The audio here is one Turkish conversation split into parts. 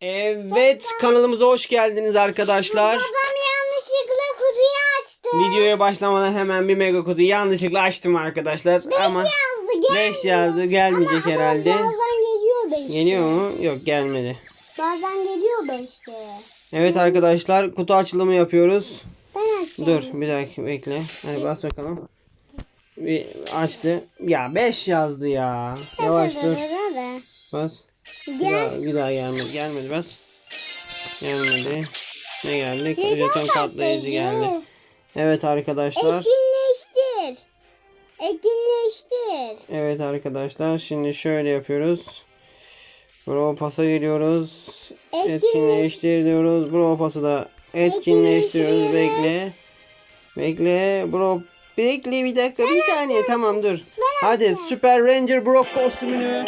Evet kanalımıza hoş geldiniz arkadaşlar. Babam yanlışlıkla kutuyu açtı. Videoya başlamadan hemen bir mega kutu yanlışlıkla açtım arkadaşlar. Ama yazdı gel. 5 yazdı gelmeyecek Ama herhalde. Bazen geliyor beşte. Geliyor mu? Yok gelmedi. Bazen geliyor beşte. Evet arkadaşlar kutu açılımı yapıyoruz. Ben açacağım. Dur bir dakika bekle. Hadi bas bakalım. Bir açtı. Ya 5 yazdı ya. Yavaş dur. Hadi. Bir Gel. daha, bir daha gelmedi. Gelmedi bas. Gelmedi. Ne geldi? Jeton katlayıcı geldi. Evet arkadaşlar. Etkinleştir. Etkinleştir. Evet arkadaşlar şimdi şöyle yapıyoruz. Bravo pasa geliyoruz. Etkinleş- Etkinleştir diyoruz. Bravo pası da etkinleştiriyoruz. Bekle. Bekle. Bro Bekle bir dakika bir saniye tamam dur. Hadi Super Ranger Brock kostümünü.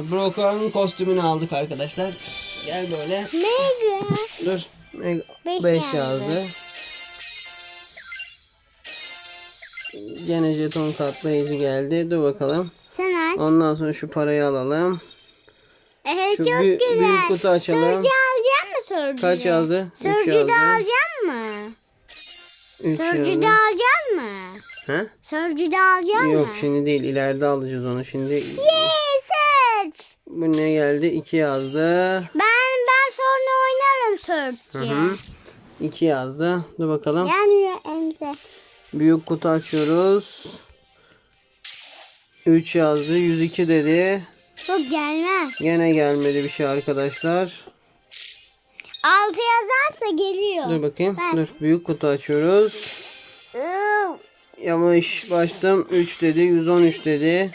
Evet Brock'un kostümünü aldık arkadaşlar. Gel böyle. Mega. Dur. Beş 5 yazdı. yazdı. Gene jeton katlayıcı geldi. Dur bakalım. Sen aç. Ondan sonra şu parayı alalım. Evet Şu çok büyü- güzel. büyük kutu açalım. Sörcü alacak mı sörcü? Kaç yazdı? 3 Sörcü de alacak mı? 3 Sörcü yazdı. de alacak mı? Ha? Sörcü de alacak mı? Yok şimdi değil. ileride alacağız onu. Şimdi Yes, seç. bu ne geldi? 2 yazdı. Ben ben sonra oynarım Hı sörcü. hı. 2 yazdı. Dur bakalım. Yani emze. Büyük kutu açıyoruz. 3 yazdı. 102 dedi. Yok gelmez. Gene gelmedi bir şey arkadaşlar. Altı yazarsa geliyor. Dur bakayım. Ben- Dur. Büyük kutu açıyoruz. Yavaş baştan 3 dedi. 113 dedi.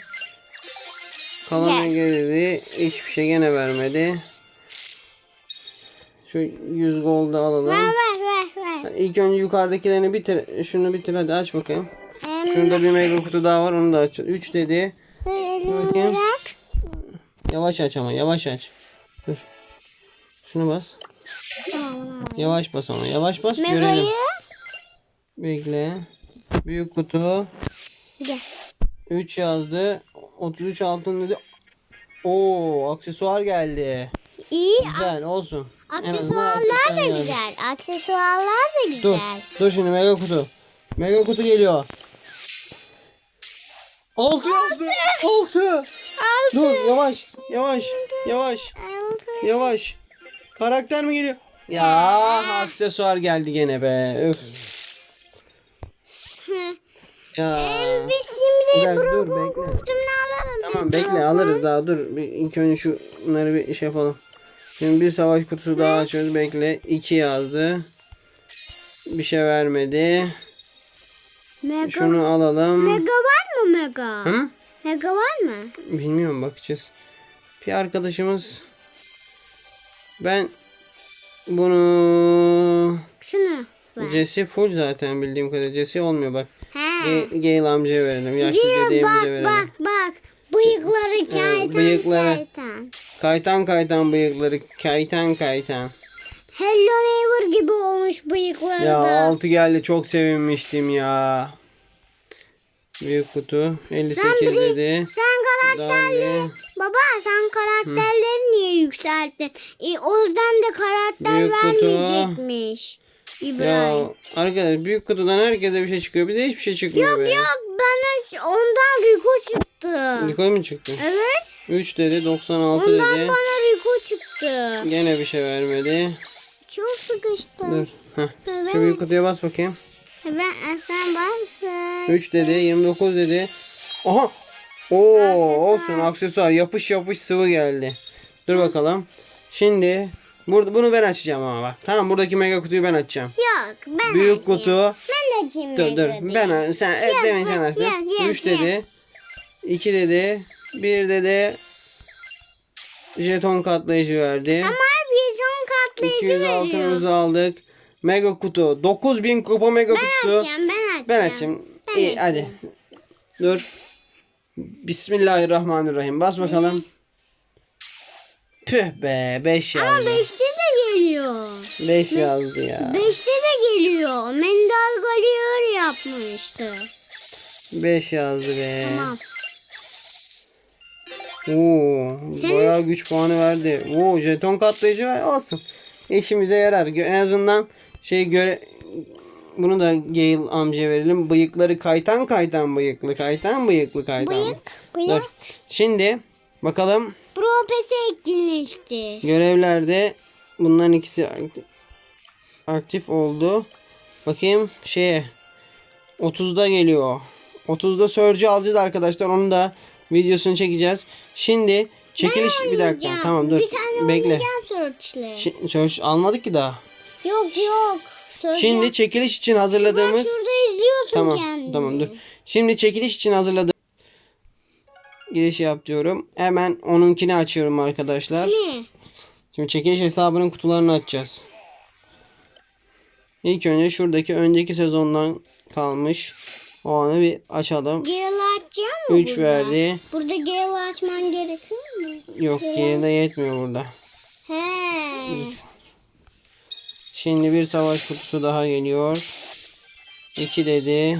Kalan. Ege dedi. Hiçbir şey gene vermedi. Şu 100 gold'u alalım. Ver ver ver ver. İlk önce yukarıdakilerini bitir. Şunu bitir hadi aç bakayım. Em, Şurada bir mega kutu daha var onu da aç. 3 dedi. elimi Bakayım. bırak. Yavaş aç ama yavaş aç. Dur. Şunu bas. Tamam. Yavaş bas ama yavaş bas görelim. Mega'yı Bekle. Büyük kutu. gel. 3 yazdı. 33 altın dedi. Oo aksesuar geldi. İyi. Güzel olsun. Aksesuarlar aksesuar da geldi. güzel. Aksesuarlar da güzel. Dur. Dur şimdi mega kutu. Mega kutu geliyor. 6 yazdı. 6. Dur yavaş. Yavaş. Yavaş. Altı. Yavaş. Karakter mi geliyor? Ya aksesuar geldi gene be. Öf. Ya. Biz şimdi Bir dakika dur bekle. alalım. Tamam bekle alırız daha dur. Bir, ilk önce şunları bir şey yapalım. Şimdi bir savaş kutusu daha açıyoruz. Bekle. 2 yazdı. Bir şey vermedi. Mega, Şunu alalım. mega var mı mega? Hı? Mega var mı? Bilmiyorum bakacağız. Bir arkadaşımız ben bunu Şunu ver. Jesse full zaten bildiğim kadarıyla. Jesse olmuyor bak. Ge- Gale amcaya verelim. Yaşlı Gel dediğimize bak verelim. bak bak. Bıyıkları kaytan bıyıkları. kaytan. Kaytan kaytan bıyıkları. Kaytan kaytan. Hello Neighbor gibi olmuş bıyıkları Ya da. altı geldi çok sevinmiştim ya. Büyük kutu 58 Sen dedi. Sen karakterleri baba sen karakterleri niye yükselttin? E, o yüzden de karakter Büyük kutu. Vermeyecekmiş. Ya İbrahim. arkadaş büyük kutudan herkese bir şey çıkıyor. Bize hiçbir şey çıkmıyor be. Yok bana ondan Rico çıktı. Nikoy mu çıktı? Evet. 3 dedi 96 Ondan dedi. bana Rico çıktı. Gene bir şey vermedi. Çok sıkıştı. Dur. Heh. Evet. Şu büyük kutuya bas bakayım. Ben sen varsın. 3 dedi 29 dedi. Aha. Oo olsun aksesuar yapış yapış sıvı geldi. Dur bakalım. Şimdi burada bunu ben açacağım ama bak. Tamam buradaki mega kutuyu ben açacağım. Yok ben Büyük açayım. kutu. Ben açayım. Dur dur. Ben sen evet demin sen yok, açtın. yok, yok, 3 dedi. 2 dedi. 1 dedi. Jeton katlayıcı verdi. Ama son katlayıcı 200 veriyor. altınımızı aldık. Mega kutu. 9000 kupa mega kutusu. Açacağım ben açacağım. Ben açayım. Ben İyi hadi. Dur. Bismillahirrahmanirrahim. Bas bakalım. Püh be 5 Ama yazdı. beşte de geliyor. 5 yazdı ya. Beşte de geliyor. Mendal Galiyor yapmıştı. 5 yazdı be. Tamam. Oo, Senin- bayağı güç puanı verdi. Oo, jeton katlayıcı ver. Olsun. İşimize yarar. Gö- En azından şey göre bunu da Gale amca verelim. Bıyıkları kaytan kaytan bıyıklı. Kaytan bıyıklı kaytan. Bıyık, Dur. bıyık. Şimdi bakalım Propesi etkinleşti. görevlerde bunların ikisi ak- aktif oldu. Bakayım şeye 30'da geliyor. 30'da Surge'ü alacağız arkadaşlar. Onu da videosunu çekeceğiz. Şimdi çekiliş bir dakika. Tamam dur. Bir tane Bekle. Search'le. Almadık ki daha. Yok yok. Search'e- Şimdi çekiliş için Bak hazırladığımız şurada izliyorsun Tamam. kendini. Tamam dur. Şimdi çekiliş için hazırladığım giriş yap diyorum. Hemen onunkini açıyorum arkadaşlar. Ne? Şimdi çekiliş hesabının kutularını açacağız. İlk önce şuradaki önceki sezondan kalmış. O anı bir açalım. Gale açacağım mı 3 burada? verdi. Burada Gale açman gerekiyor mu? Yok geride yetmiyor burada. He. Şimdi bir savaş kutusu daha geliyor. 2 dedi.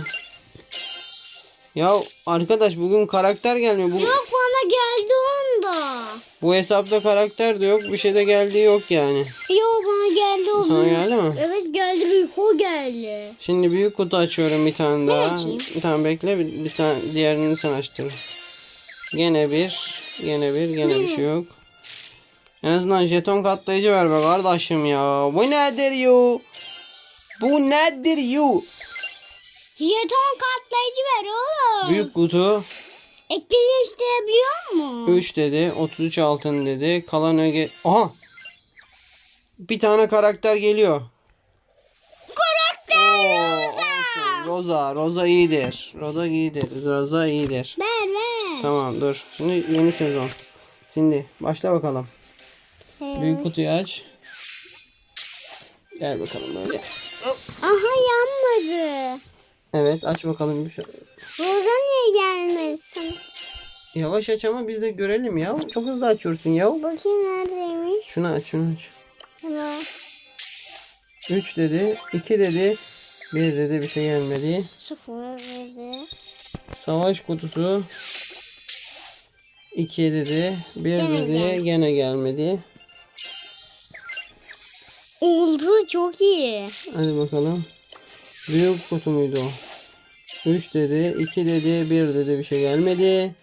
Ya arkadaş bugün karakter gelmiyor. Bu, Yok bana geldi onda. bu hesapta karakter de yok. Bir şey de geldiği yok yani. Yok bana geldi o. Sana geldi mi? Evet geldi Rico geldi. Şimdi büyük kutu açıyorum bir tane daha. açayım? Bir tane bekle bir, bir tane diğerini sen açtır. Gene bir, gene bir, gene bir şey yok. En azından jeton katlayıcı ver be kardeşim ya. Bu nedir you? Bu nedir you? Jeton katlayıcı ver. Büyük kutu Etkinleştirebiliyor mu? 3 dedi, 33 altın dedi. Kalan öge... Aha! Bir tane karakter geliyor. Karakter olsun. Rosa, Rosa iyidir. Rosa iyidir. Rosa iyidir. Ver ver. Tamam dur. Şimdi yeni sezon. Şimdi başla bakalım. Büyük kutuyu aç. Gel bakalım böyle. Aha yanmadı. Evet aç bakalım şey. Roza niye gelmedi sana? Yavaş aç ama biz de görelim ya. Çok hızlı açıyorsun ya. Bakayım neredeymiş. Şunu aç şunu aç. Şuna. 3 dedi. 2 dedi. 1 dedi bir şey gelmedi. Sıfır dedi. Savaş kutusu. 2 dedi. 1 Gene dedi. geldi. Gene gelmedi. Oldu çok iyi. Hadi bakalım. Büyük kutu muydu o? 3 dedi. 2 dedi. 1 dedi bir şey gelmedi.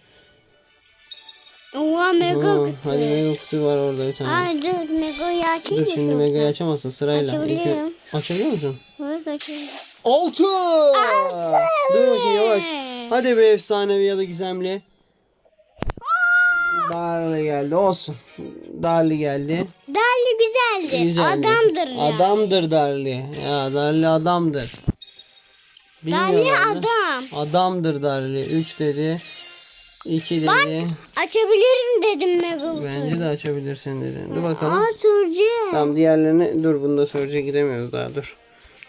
Oha mega Oo, kutu. hadi mega kutu var orada bir tane. Ay dur mega'yı açayım Dur şimdi mega'yı açamazsın sırayla. Açabiliyorum. İlk- Açabiliyor musun? Evet açayım. Altı. Dur bakayım yavaş. Hadi be efsanevi ya da gizemli. Darli geldi olsun. Darli geldi. Darli güzeldi. Güzeldi. Adamdır ya. Adamdır Darli. Ya Darli adamdır. Bilmiyorum da. adam. Adamdır Darli. 3 dedi. 2 dedi. Açabilirim dedim mega kutu. Bence de açabilirsin dedi. Dur bakalım. Aa sürücü. Tamam diğerlerini dur bunda soracak gidemiyoruz daha dur.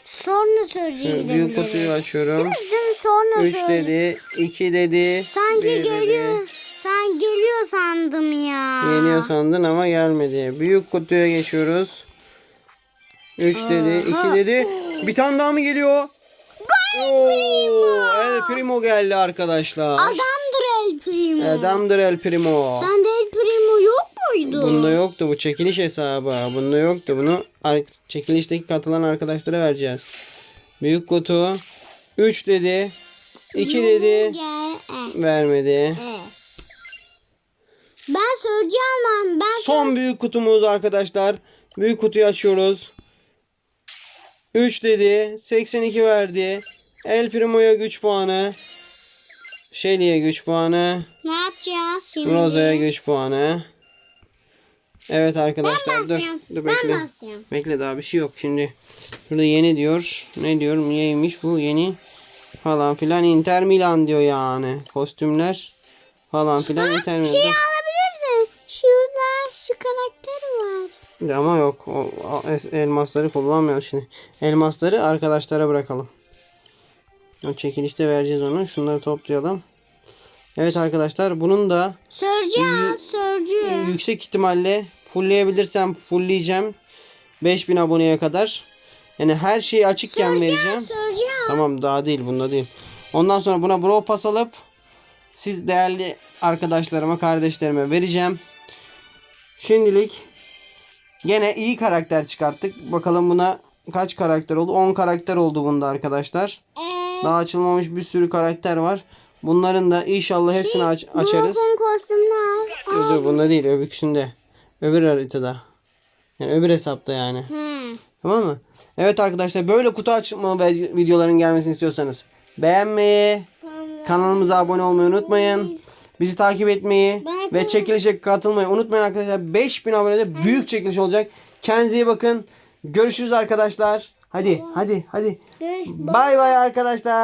Sonra sürücüye Şimdi gidelim. büyük kutuyu açıyorum. Dedim sonra 3 sürücü. dedi. 2 dedi. Sanki bir dedi. geliyor. Sen geliyor sandım ya. Geliyor sandın ama gelmedi. Büyük kutuya geçiyoruz. 3 dedi. 2 dedi. Bir tane daha mı geliyor? Oo, El Primo geldi arkadaşlar. Adamdır El Primo. Adamdır El Primo. Sende El Primo yok muydu? Bunda yoktu bu çekiliş hesabı. Bunda yoktu. Bunu çekilişteki katılan arkadaşlara vereceğiz. Büyük kutu. 3 dedi. 2 dedi. Vermedi. Ben sürücü almam. Ben Son büyük kutumuz arkadaşlar. Büyük kutuyu açıyoruz. 3 dedi. 82 verdi. El Primo'ya güç puanı. Shelly'e güç puanı. ne yapacağız şimdi? Rosa'ya güç puanı. Evet arkadaşlar dur. basıyorum. Dur Ben bekle. basıyorum. Bekle daha bir şey yok şimdi. Şurada yeni diyor. Ne diyor? Niyeymiş bu yeni? Falan filan Inter Milan diyor yani. Kostümler falan filan Inter Milan. Şey Dur. alabilirsin. Şurada şu karakter var. Ama yok. O, elmasları kullanmıyor şimdi. Elmasları arkadaşlara bırakalım. O çekilişte vereceğiz onu. Şunları toplayalım. Evet arkadaşlar bunun da Sürücü al sürücü. yüksek ihtimalle fullleyebilirsem fullleyeceğim. 5000 aboneye kadar. Yani her şeyi açıkken vereceğim. Sürücü al. Tamam daha değil bunda değil. Ondan sonra buna bro pas alıp siz değerli arkadaşlarıma, kardeşlerime vereceğim. Şimdilik gene iyi karakter çıkarttık. Bakalım buna kaç karakter oldu? 10 karakter oldu bunda arkadaşlar. Ee, Daha açılmamış bir sürü karakter var. Bunların da inşallah hepsini aç- açarız. Kostümünü al. Dur dur bunda değil öbürküsünde. Öbür haritada. Yani öbür hesapta yani. He. Tamam mı? Evet arkadaşlar böyle kutu açma videoların gelmesini istiyorsanız beğenmeyi, kanalımıza abone olmayı unutmayın. Bizi takip etmeyi ve çekilişe katılmayı unutmayın arkadaşlar. 5000 abonede büyük çekiliş olacak. Kendinize iyi bakın. Görüşürüz arkadaşlar. Hadi hadi hadi. Bay bay arkadaşlar.